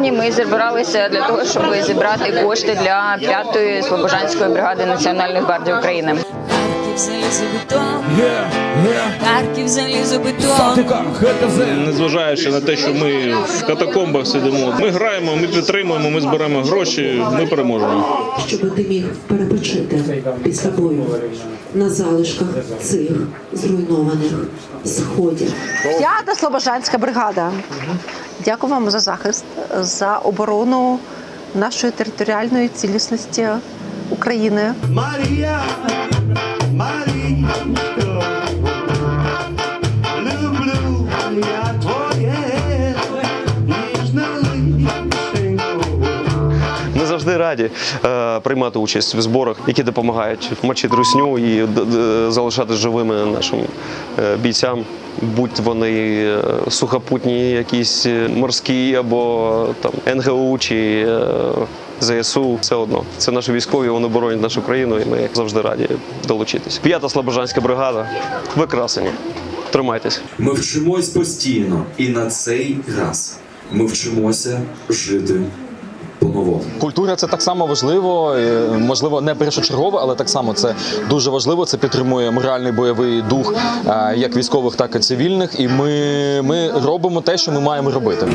Сьогодні ми зібралися для того, щоб зібрати кошти для п'ятої слобожанської бригади Національної гвардії України. Харків залізобетон. Харків. Незважаючи на те, що ми в катакомбах сидимо, ми граємо, ми підтримуємо, ми зберемо гроші, ми переможемо. щоб ти міг перепочити після бою на залишках цих зруйнованих сходів. П'ята Слобожанська бригада. Дякую вам за захист, за оборону нашої територіальної цілісності України. Марія, Марічко, люблю я твоє ніжне. Ми завжди раді е, приймати участь в зборах, які допомагають мочити русню і д- д- залишати живими нашим е, бійцям, будь вони е, сухопутні, якісь е, морські або там НГУ чи е, ЗСУ. Все одно це наші військові, вони боронять нашу країну, і ми завжди раді долучитись. П'ята Слобожанська бригада. Ви красені. Тримайтесь. Ми вчимось постійно, і на цей раз ми вчимося жити по-новому. Культура це так само важливо, е, можливо, не першочергово, але так само це дуже важливо. Це підтримує моральний бойовий дух е, як військових, так і цивільних. І ми, ми робимо те, що ми маємо робити.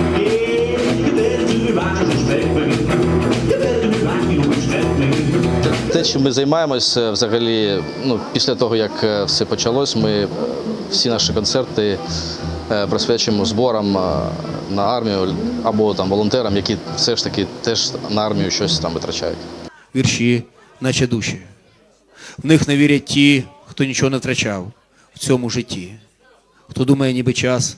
Те, чим ми займаємося, взагалі, ну, після того, як е, все почалось, ми всі наші концерти присвячуємо зборам е, на армію або там волонтерам, які все ж таки теж на армію щось там витрачають. вірші, наче душі. В них не вірять ті, хто нічого не втрачав в цьому житті, хто думає, ніби час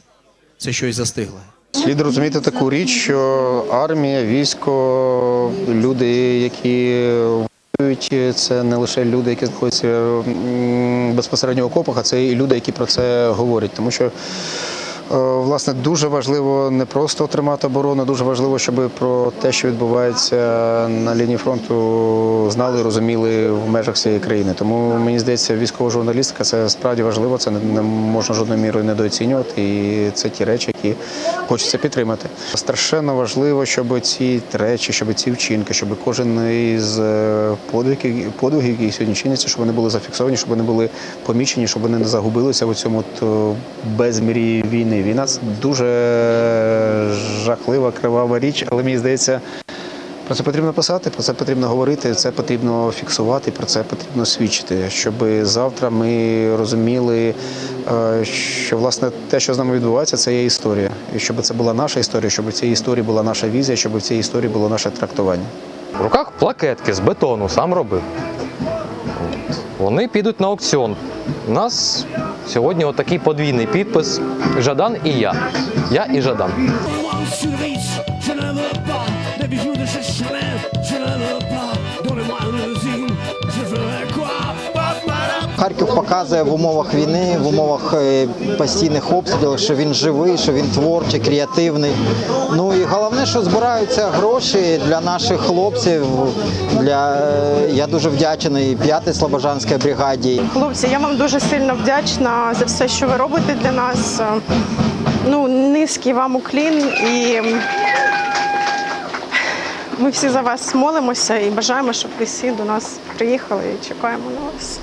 це щось застигле. Слід розуміти таку річ, що армія, військо, люди, які воюють, це не лише люди, які знаходяться безпосередньо в окопах, а це і люди, які про це говорять. Тому що е, власне дуже важливо не просто тримати оборону, дуже важливо, щоб про те, що відбувається на лінії фронту, знали, розуміли в межах всієї країни. Тому мені здається, військова журналістика це справді важливо. Це не, не можна жодною мірою недооцінювати. І це ті речі, які хочеться підтримати. Страшенно важливо, щоб ці речі, щоб ці вчинки, щоб кожен із е, подвигів, подвигів, які сьогодні чиняться, щоб вони були зафіксовані, щоб вони були помічені, щоб вони не загубилися в цьому е, безмірі війни. Війна це дуже жахлива, кривава річ, але мені здається. Про це потрібно писати, про це потрібно говорити, це потрібно фіксувати, про це потрібно свідчити, щоб завтра ми розуміли, е, що власне те, що з нами відбувається, це є історія. І щоб це була наша історія, щоб в цій історії була наша візія, щоб в цій історії було наше трактування. В руках плакетки з бетону, сам робив. Вони підуть на аукціон. У нас сьогодні отакий подвійний підпис Жадан і я. Я і Жадан. Харків показує в умовах війни, в умовах е, постійних обстрілів, що він живий, що він творчий, креативний. Ну і головне, що збираються гроші для наших хлопців. Для е, я дуже вдячний п'ятій Слобожанській бригаді. Хлопці, я вам дуже сильно вдячна за все, що ви робите для нас. Ну, низький вам уклін і ми всі за вас молимося і бажаємо, щоб ви всі до нас приїхали і чекаємо на вас.